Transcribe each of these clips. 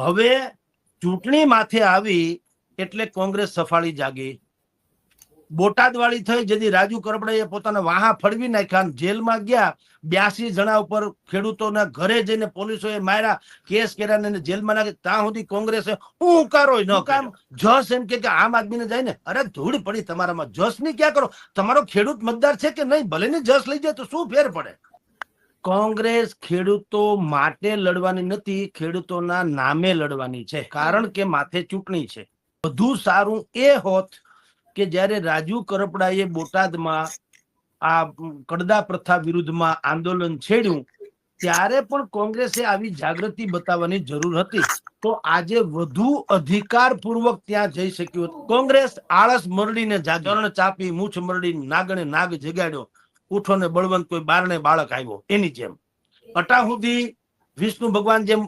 હવે ચૂંટણી માથે આવી એટલે કોંગ્રેસ સફાળી જાગી. બોટાદ વાળી થઈ જેથી રાજુ કરપડાએ પોતાના વાહા ફળવી નાખ્યા જેલમાં ગયા. બ્યાસી જણા ઉપર ખેડૂતોના ઘરે જઈને પોલીસોએ માર્યા. કેસ કર્યા ને જેલમાં નાખી. ત્યાં સુધી કોંગ્રેસે ઉકારો ન કામ? જસ એમ કે કે આમ આદમીને જાય ને અરે ધૂળ પડી તમારામાં. જસની ક્યાં કરો? તમારો ખેડૂત મતદાર છે કે નહીં? ભલે ને જસ લઈ જાય તો શું ફેર પડે? કોંગ્રેસ ખેડૂતો માટે લડવાની નથી, ખેડૂતોના નામે લડવાની છે. કારણ કે માથે ચૂંટણી છે. વધુ સારું એ હોત કે જ્યારે રાજુ કરપડાએ બોટાદમાં આ કડદા પ્રથા વિરુદ્ધમાં આંદોલન છેડ્યું, ત્યારે પણ કોંગ્રેસે આવી જાગૃતિ બતાવવાની જરૂર હતી. તો આજે વધુ અધિકારપૂર્વક ત્યાં જઈ શક્યું કોંગ્રેસ આળસ મરડીને જાગરણ ચાપી, મૂછ મરડી, નાગણે નાગ જગાડ્યો. ઉઠો ને બળવંત કોઈ બારણે બાળક આવ્યો એની જેમ. અટા સુધી વિષ્ણુ ભગવાન જેમ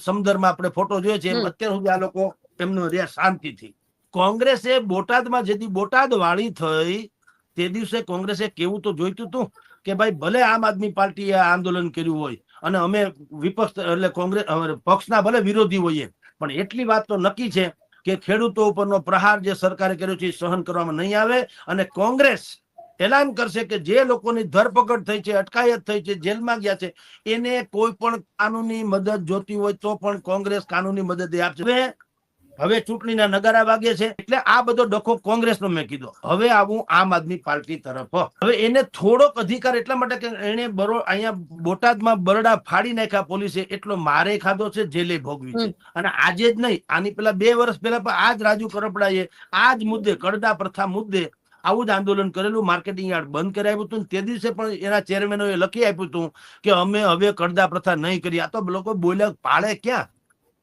સમદરમાં આપણે ફોટો જોયો છે અત્યાર સુધી આ લોકો એમનો રહ્યા શાંતિથી. કોંગ્રેસે બોટાદમાં જેથી બોટાદ વાળી થઈ તે દિવસે કોંગ્રેસે કેવું તો જોઈતું હતું કે ભાઈ ભલે આમ આદમી પાર્ટીએ આંદોલન કર્યું હોય અને અમે વિપક્ષ એટલે કોંગ્રેસ પક્ષના ભલે વિરોધી હોઈએ પણ એટલી વાત તો નક્કી છે કે ખેડૂતો ઉપરનો પ્રહાર જે સરકારે કર્યો છે એ સહન કરવામાં નહીં આવે અને કોંગ્રેસ એલાન કરશે કે જે લોકોની ધરપકડ થઈ છે અટકાયત થઈ છે જેલમાં ગયા છે એને કોઈ પણ કાનૂની મદદ જોતી હોય તો પણ કોંગ્રેસ કાનૂની મદદ આપશે. હવે હવે ચૂંટણીના નગારા વાગે છે એટલે આ બધો ડખો કોંગ્રેસનો મેં કીધો. હવે આવું આમ આદમી પાર્ટી તરફ. હવે એને થોડોક અધિકાર એટલા માટે કે એને બરો અહીંયા બોટાદમાં બરડા ફાડી નાખ્યા પોલીસે એટલો મારે ખાધો છે જેલે ભોગવી છે. અને આજે જ નહીં આની પેલા બે વર્ષ પહેલા પણ આ જ રાજુ કરપડાએ આ જ મુદ્દે કડદા પ્રથા મુદ્દે આવું જ આંદોલન કરેલું માર્કેટિંગ યાર્ડ બંધ કરાવ્યું હતું તે દિવસે પણ એના ચેરમેનોએ લખી આપ્યું હતું કે અમે હવે કડદા પ્રથા નહીં કરી આ તો લોકો બોલ્યા પાળે ક્યાં?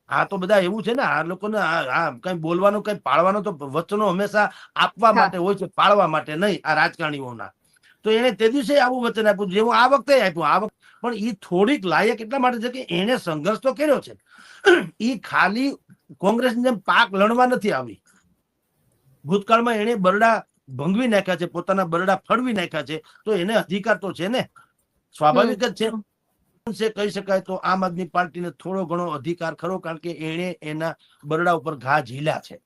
આ તો બધા એવું છે ને આ લોકોને આ આ કઈ બોલવાનું કઈ પાળવાનું તો વચનો હંમેશા આપવા માટે હોય છે પાળવા માટે નહીં આ રાજકારણીઓના. તો એને તે દિવસે આવું વચન આપ્યું જેવું આ વખતે આપ્યું આ વખતે. પણ એ થોડીક લાયક એટલા માટે છે કે એને સંઘર્ષ તો કર્યો છે. એ ખાલી કોંગ્રેસની જેમ પાક લડવા નથી આવી. ભૂતકાળમાં એને બરડા ભંગવી નાખ્યા છે, પોતાના બરડા ફળવી નાખ્યા છે, તો એને અધિકાર તો છે ને? સ્વાભાવિક જ છે. કહી શકાય તો આમ આદમી પાર્ટીને થોડો ઘણો અધિકાર ખરો, કારણ કે એણે એના બરડા ઉપર ઘા ઝીલ્યા છે.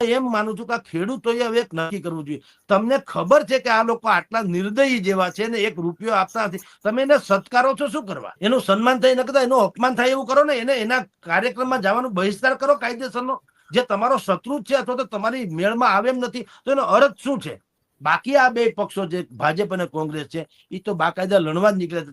એમ માનું છું કે આ ખેડૂતોએ હવે એક નક્કી કરવું જોઈએ. તમને ખબર છે કે આ લોકો આટલા નિર્દયી જેવા છે ને, એક રૂપિયો આપતા નથી. તમે એને સત્કારો છો, શું કરવા? એનું સન્માન થાય ન કરતા એનું અપમાન થાય એવું કરો ને, એને એના કાર્યક્રમમાં જવાનું બહિષ્કાર કરો કાયદેસરનો. જે તમારો શત્રુ છે અથવા તો તમારી મેળમાં આવે એમ નથી, તો એનો અર્થ શું છે? બાકી આ બે પક્ષો જે ભાજપ અને કોંગ્રેસ છે એ તો બાકાયદા લડવા જ નીકળે છે.